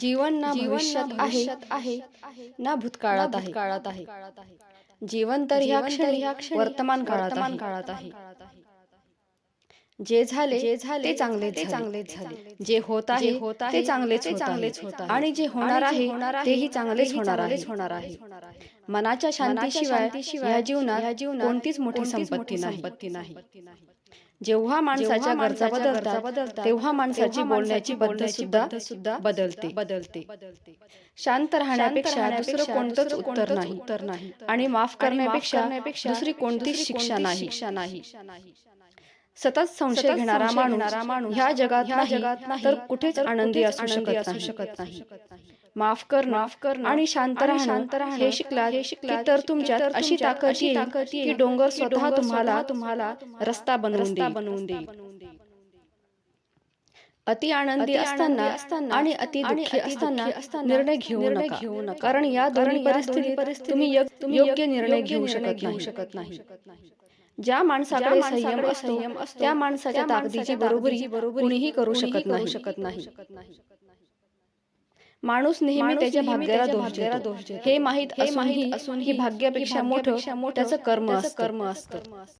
जीवन ना भविष्यात आहे आहे ना भूतकाळात आहे. काळात आहे. जीवन तर ह्या क्षणी ह्या वर्तमान काळात. काळात आहे. जे झाले जे झाले ते चांगलेच ते झाले. चांगलेच झाले जे होत आहे होत ते आहे चांगलेच चांगलेच. होत आहे. आणि जे होणार आहे होणार आहे, तेही चांगलेच होणार आहे होणार आहे. मनाच्या शांतीशिवाय ह्या जीवनात ह्या जीवनात कोणतीच मोठी संपत्ती संपत्ती नाही. जेव्हा माणसाच्या गरजा बदलतात बदलतात, तेव्हा माणसाची बोलण्याची पद्धत सुद्धा सुद्धा बदलते बदलते शांत राहण्यापेक्षा दुसरं कोणतंच उत्तर नाही उत्तर नाही. आणि माफ करण्यापेक्षा दुसरी कोणतीच शिक्षा नाही शिक्षा नाही. सतत संशय घेणारा माणूस ह्या जगात जगात तर कुठेच आनंदी असू शकत असू नाही शकत नाही. माफ करणं माफ करणं आणि शांत शांत हे शिकलात हे की शिकलात तर तर अशी ताकद की डोंगर स्वतः तुम्हाला तुम्हाला रस्ता बनवून बनवून देईल. अति आनंदी असताना असताना आणि अति दुःखी असताना निर्णय घेऊ नका घेऊ नका. कारण या दोन्ही परिस्थितीत परिस्थितीत तुम्ही योग- तुम्ही योग्य निर्णय घेऊ शकत नाही शकत नाही. ज्या माणसाकडे संयम असतो त्या माणसाच्या ताकदीची बरोबरी ताकदीची बरोबरी कुणीही करू शकत नाही शकत नाही. माणूस नेहमी त्याच्या भाग्याला दोष दोष. हे माहीत हे असूनही ही भाग्यापेक्षा मोठं त्याचं कर्म कर्म असतं.